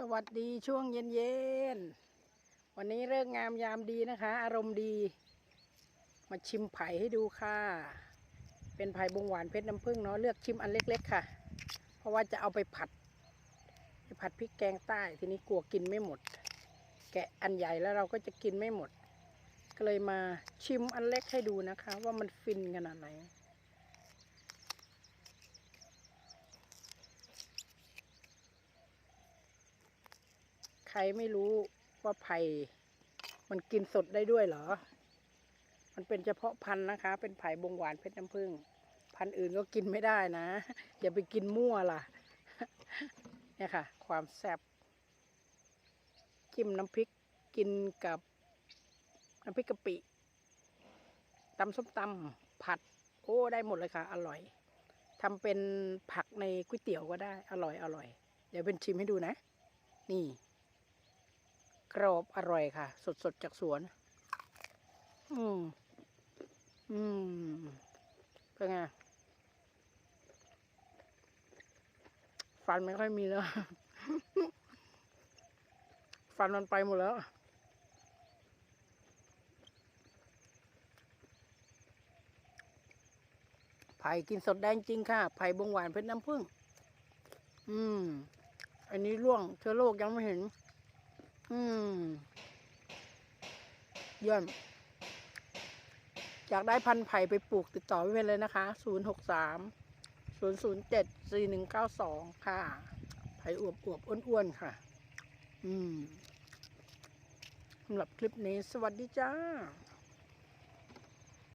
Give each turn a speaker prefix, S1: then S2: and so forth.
S1: สวัสดีช่วงเย็นๆ วันนี้เลิกงามยามดีนะคะ อารมณ์ดี มาชิมไผ่ให้ดูค่ะ เป็นไผ่บงหวานเพชรน้ำผึ้งเนาะเลือกชิมอันเล็ก ๆ ค่ะ เพราะว่าจะเอาไปผัดไปผัดพริกแกงใต้ทีนี้กลัวกินไม่หมด แกะอันใหญ่แล้วเราก็จะกินไม่หมด ก็เลยมาชิมอันเล็กให้ดูนะคะ ว่ามันฟินขนาดไหน รไม่รู้ว่าไผ่มันกินสดได้ด้วยเหรอ มันเป็นเฉพาะพันธุ์นะคะ เป็นไผ่บงหวานเพชรน้ำผึ้งพันธุ์อื่นก็กินไม่ได้นะ อย่าไปกินมั่วล่ะ เนี่ยค่ะ ความแซ่บจิ้มน้ำพริกกินกับน้ำพริกกะปิตำส้มตำผัด โอ้ได้หมดเลยค่ะ อร่อยทำเป็นผักในก๋วยเตี๋ยวก็ได้ อร่อยอร่อย เดี๋ยวเป็นชิมให้ดูนะ นี่ กรอบอร่อยค่ะสดสดๆจากสวน อืม อืม เป็นไง ฟันไม่ค่อยมีแล้ว ฟันมันไปหมดแล้วไผ่กินสดแดงจริงค่ะ ไผ่บงหวานเพชรน้ำผึ้ง อืม อันนี้ร่วงเชื้อโรคยังไม่เห็น อืมเยี่ยมอยากได้พันธุ์ไผ่ไปปลูกติดต่อไปเพลยนะคะ ศูนย์หกสามศูนย์ศูนย์เจ็ดสี่หนึ่งเก้าสองค่ะ ไผ่อวบอวบอ้วนๆค่ะ อืมสำหรับคลิปนี้ สวัสดีจ้า